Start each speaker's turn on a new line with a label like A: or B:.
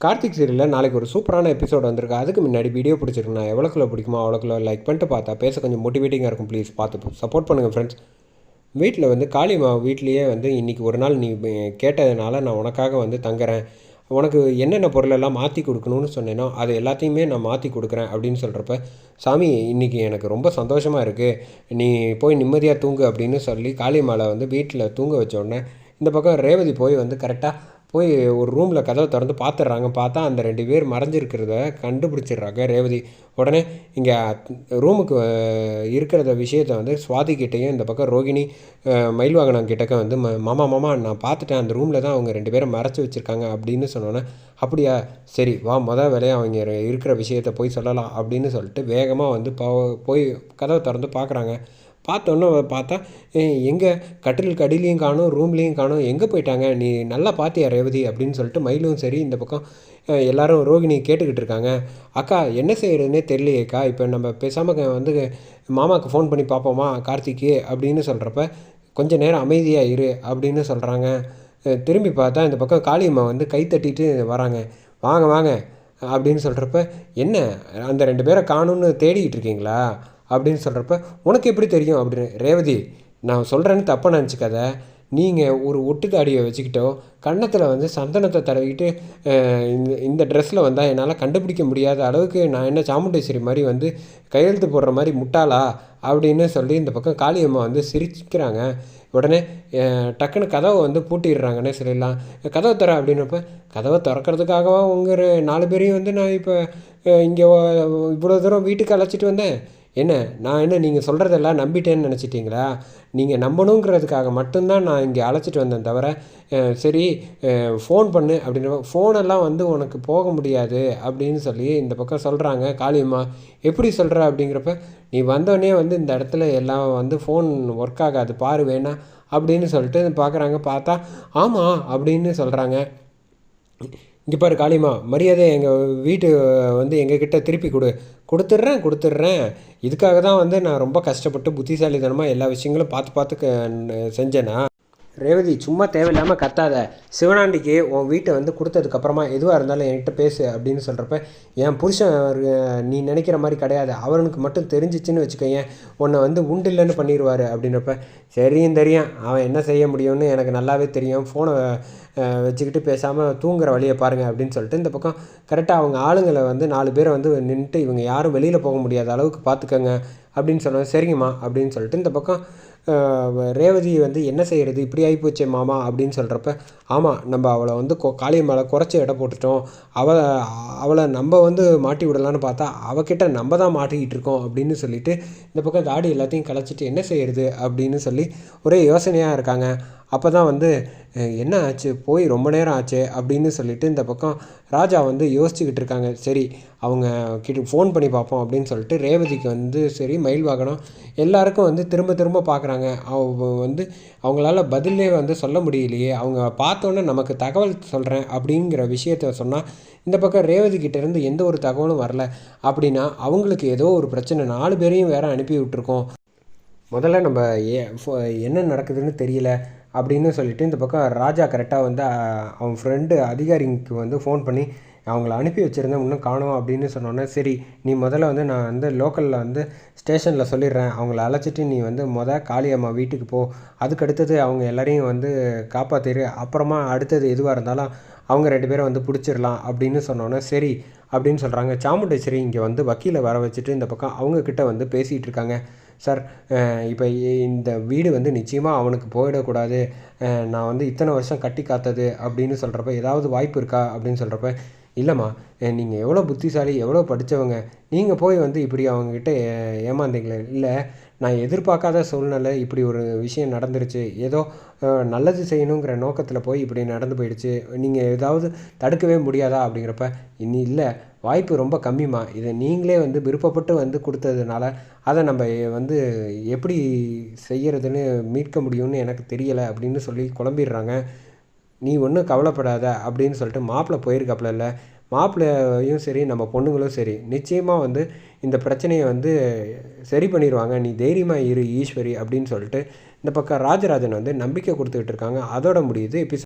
A: கார்த்திக் சீரியலில் நாளைக்கு ஒரு சூப்பரான எபிசோட் வந்திருக்கு. அதுக்கு முன்னாடி வீடியோ பிடிச்சிருக்கு நான் எவ்வளோக்குள்ள பிடிக்குமோ அவ்வளோக்குள்ள லைக் பண்ணிட்டு பார்த்தா பேச கொஞ்சம் மோட்டிவேட்டிங்காக இருக்கும். ப்ளீஸ் பார்த்து சப்போர்ட் பண்ணுங்கள் ஃப்ரெண்ட்ஸ் வீட்டில் வந்து காளிமா வீட்லேயே வந்து இன்றைக்கி ஒரு நாள் நீ கேட்டதுனால நான் உனக்காக வந்து தங்குறேன். உனக்கு என்னென்ன பொருளெல்லாம் மாற்றி கொடுக்கணும்னு சொன்னேனோ அது எல்லாத்தையுமே நான் மாற்றி கொடுக்குறேன் அப்படின்னு சொல்கிறப்ப சாமி இன்றைக்கி எனக்கு ரொம்ப சந்தோஷமாக இருக்குது நீ போய் நிம்மதியாக தூங்கு அப்படின்னு சொல்லி காளிமாலை வந்து வீட்டில் தூங்க வச்ச உடனே இந்த பக்கம் ரேவதி போய் வந்து கரெக்டாக போய் ஒரு ரூமில் கதவை திறந்து பார்த்துட்றாங்க. பார்த்தா அந்த ரெண்டு பேர் மறைஞ்சிருக்கிறத கண்டுபிடிச்சிடுறாங்க ரேவதி. உடனே இங்கே ரூமுக்கு இருக்கிறத விஷயத்தை வந்து சுவாதி கிட்டேயும் இந்த பக்கம் ரோகிணி மயில்வாகனம் கிட்டக்க வந்து "ம- மாமா மாமா நான் பார்த்துட்டேன். அந்த ரூமில் தான் அவங்க ரெண்டு பேரும் மறைச்சி வச்சுருக்காங்க. அப்படின்னு சொன்னோன்னே அப்படியா? சரி வா. மொதல் வேலையை அவங்க இருக்கிற விஷயத்த போய் சொல்லலாம். அப்படின்னு சொல்லிட்டு வேகமாக வந்து போ- போய் கதவை திறந்து பார்க்குறாங்க. பார்த்தோன்னே பார்த்தா எங்கே கட்டிலுக்கு அடியிலையும் காணும் ரூம்லேயும் காணும் எங்கே போயிட்டாங்க? நீ நல்லா பார்த்தியா ரேவதி? அப்படின்னு சொல்லிட்டு மயிலும் சரி இந்த பக்கம் எல்லாரும் ரோகிணி கேட்டுக்கிட்டு இருக்காங்க. அக்கா என்ன செய்கிறதுனே தெரியலையேக்கா இப்போ நம்ம பேசாமல் வந்து மாமாவுக்கு ஃபோன் பண்ணி பார்ப்போமா கார்த்திக்கு? அப்படின்னு சொல்கிறப்ப கொஞ்சம் நேரம் அமைதியாக இரு அப்படின்னு சொல்கிறாங்க திரும்பி பார்த்தா இந்த பக்கம் காளியம்மா வந்து கை தட்டிட்டு வராங்க. வாங்க வாங்க அப்படின்னு சொல்கிறப்ப என்ன அந்த ரெண்டு பேரை காணும்னு தேடிக்கிட்டு இருக்கீங்களா? அப்படின்னு சொல்கிறப்ப உனக்கு எப்படி தெரியும் அப்படின்னு ரேவதி நான் சொல்கிறேன்னு தப்பாக நினச்சிக்காத. நீங்கள் ஒரு ஒட்டு தாடியை வச்சுக்கிட்டோ கன்னத்தில் வந்து சந்தனத்தை தடவிக்கிட்டு இந்த இந்த ட்ரெஸ்ஸில் வந்தால் என்னால் கண்டுபிடிக்க முடியாத அளவுக்கு நான் என்ன சாமுண்டேஸ்வரி மாதிரி வந்து கையெழுத்து போடுற மாதிரி முட்டாளா அப்படின்னு சொல்லி இந்த பக்கம் காளியம்மா வந்து சிரிக்கிறாங்க. உடனே டக்குன்னு கதவை வந்து பூட்டிடுறாங்கன்னே சொல்லிடலாம் கதவை தர அப்படின்னப்ப கதவை திறக்கிறதுக்காகவா உங்கள் நாலு பேரையும் வந்து நான் இப்போ இங்கே இவ்வளோ தூரம் வீட்டுக்கு அழைச்சிட்டு வந்தேன்? என்ன நான் என்ன நீங்கள் சொல்கிறதெல்லாம் நம்பிட்டேன்னு நினச்சிட்டிங்களா? நீங்கள் நம்பணுங்கிறதுக்காக மட்டும்தான் நான் இங்கே அழைச்சிட்டு வந்தேன் தவிர சரி ஃபோன் பண்ணு அப்படின்ற ஃபோனெல்லாம் வந்து உனக்கு போக முடியாது அப்படின்னு சொல்லி இந்த பக்கம் சொல்கிறாங்க காளியம்மா எப்படி சொல்கிற அப்படிங்கிறப்ப நீ வந்தோடனே வந்து இந்த இடத்துல எல்லாம் வந்து ஃபோன் ஒர்க் ஆகாது பாரு வேணா அப்படின்னு சொல்லிட்டு பார்க்குறாங்க. பார்த்தா ஆமாம் அப்படின்னு சொல்கிறாங்க இங்கே பாரு காளிமா மரியாதை எங்கள் வீட்டு வந்து எங்ககிட்ட திருப்பி கொடு. கொடுத்துட்றேன் கொடுத்துட்றேன். இதுக்காக தான் வந்து நான் ரொம்ப கஷ்டப்பட்டு புத்திசாலித்தனமாக எல்லா விஷயங்களும் பார்த்து பார்த்து க- செஞ்சேனா ரேவதி சும்மா தேவையில்லாமல் கத்தாத. சிவனாண்டிக்கு உன் வீட்டை வந்து கொடுத்ததுக்கப்புறமா எதுவாக இருந்தாலும் என்கிட்ட பேசு அப்படின்னு சொல்கிறப்ப என் புருஷன் அவர் நீ நினைக்கிற மாதிரி கிடையாது. அவனுக்கு மட்டும் தெரிஞ்சிச்சுன்னு வச்சுக்கோயேன். உன்னை வந்து உண்டு இல்லைன்னு பண்ணிடுவார் அப்படின்றப்ப சரியும் தெரியும். அவன் என்ன செய்ய முடியும்னு எனக்கு நல்லாவே தெரியும். ஃபோனை வச்சுக்கிட்டு பேசாமல் தூங்குற வழியை பாருங்கள் அப்படின்னு சொல்லிட்டு இந்த பக்கம் கரெக்டாக அவங்க ஆளுங்களை வந்து நாலு பேரை வந்து நின்றுட்டு இவங்க யாரும் வெளியில் போக முடியாத அளவுக்கு பார்த்துக்கங்க அப்படின்னு சொல்லுவேன். சரிங்கம்மா அப்படின்னு சொல்லிட்டு இந்த பக்கம் ரேவதி வந்து என்ன செய்கிறது இப்படி ஆகிப்போச்சே மாமா அப்படின்னு சொல்கிறப்ப ஆமாம் நம்ம அவளை வந்து கொ- காளியம்மாவை மேலே குறைச்சி எடை போட்டுட்டோம். அவளை அவளை நம்ம வந்து மாட்டி விடலான்னு பார்த்தா அவகிட்ட நம்ம தான் மாட்டிக்கிட்டு இருக்கோம் அப்படின்னு சொல்லிட்டு இந்த பக்கம் தாடி எல்லாத்தையும் கலைச்சிட்டு என்ன செய்கிறது அப்படின்னு சொல்லி ஒரே யோசனையாக இருக்காங்க. அப்போ தான் வந்து என்ன ஆச்சு? போய் ரொம்ப நேரம் ஆச்சு? அப்படின்னு சொல்லிட்டு இந்த பக்கம் ராஜா வந்து யோசிச்சுக்கிட்டு இருக்காங்க. சரி அவங்க கிட்ட ஃபோன் பண்ணி பார்ப்போம் அப்படின்னு சொல்லிட்டு ரேவதிக்கு வந்து சரி மயில் வாகனம். எல்லாருக்கும் வந்து திரும்ப திரும்ப பார்க்குறாங்க அவங்க வந்து அவங்களால பதிலே வந்து சொல்ல முடியலையே. அவங்க பார்த்தோன்னே நமக்கு தகவல் சொல்கிறேன் அப்படிங்கிற விஷயத்த சொன்னால் இந்த பக்கம் ரேவதி கிட்டேருந்து எந்த ஒரு தகவலும் வரல. அப்படின்னா அவங்களுக்கு ஏதோ ஒரு பிரச்சனை. நாலு பேரையும் வேறு அனுப்பி விட்டுருக்கோம். முதல்ல நம்ம ஏ ஃபோ- என்ன நடக்குதுன்னு தெரியல. அப்படின்னு சொல்லிட்டு இந்த பக்கம் ராஜா கரெக்டாக வந்து அவன் ஃப்ரெண்டு அதிகாரிக்கு வந்து ஃபோன் பண்ணி அவங்கள அனுப்பி வச்சுருந்தேன் இன்னும் காணோம் அப்படின்னு சொன்னோன்னே சரி நீ முதல்ல வந்து நான் வந்து லோக்கலில் வந்து ஸ்டேஷனில் சொல்லிடுறேன். அவங்கள அழைச்சிட்டு நீ வந்து மொதல் காளியம்மா வீட்டுக்கு போ. அதுக்கு அடுத்தது அவங்க எல்லாரையும் வந்து காப்பாற்றிடு அப்புறமா அடுத்தது எதுவாக இருந்தாலும் அவங்க ரெண்டு பேரும் வந்து பிடிச்சிடலாம் அப்படின்னு சொன்னோன்னே சரி அப்படின்னு சொல்கிறாங்க சாமுண்டேஸ்வரி இங்கே வந்து வக்கீலை வர வச்சுட்டு இந்த பக்கம் அவங்கக்கிட்ட வந்து பேசிகிட்டு இருக்காங்க. சார் இப்போ இந்த வீடு வந்து நிச்சயமாக அவனுக்கு போயிடக்கூடாது. நான் வந்து இத்தனை வருஷம் கட்டி காத்தது அப்படின்னு சொல்கிறப்ப ஏதாவது வாய்ப்பு இருக்கா அப்படின்னு சொல்கிறப்ப இல்லைம்மா நீங்கள் எவ்வளோ புத்திசாலி எவ்வளோ படித்தவங்க நீங்கள் போய் வந்து இப்படி அவங்கக்கிட்ட ஏ- ஏமாந்தீங்களே. இல்லை நான் எதிர்பார்க்காத சூழ்நிலை இப்படி ஒரு விஷயம் நடந்துருச்சு. ஏதோ நல்லது செய்யணுங்கிற நோக்கத்தில் போய் இப்படி நடந்து போயிடுச்சு. நீங்கள் ஏதாவது தடுக்கவே முடியாதா அப்படிங்கிறப்ப இனி இல்லை. வாய்ப்பு ரொம்ப கம்மிமா இதை நீங்களே வந்து விருப்பப்பட்டு வந்து கொடுத்ததுனால அதை நம்ம வந்து எப்படி செய்கிறதுன்னு மீட்க முடியும்னு எனக்கு தெரியலை அப்படின்னு சொல்லி குழம்பிடுறாங்க. நீ ஒன்றும் கவலைப்படாத அப்படின்னு சொல்லிட்டு மாப்பிள்ளை போயிருக்காப்புல இல்லை. மாப்பிள்ளையும் சரி நம்ம பொண்ணுங்களும் சரி நிச்சயமாக வந்து இந்த பிரச்சனையை வந்து சரி பண்ணிடுவாங்க நீ தைரியமாக இரு ஈஸ்வரி அப்படின்னு சொல்லிட்டு இந்த பக்கம் ராஜராஜன் வந்து நம்பிக்கை கொடுத்துக்கிட்டு இருக்காங்க. அதோட முடியுது. எபிசோட்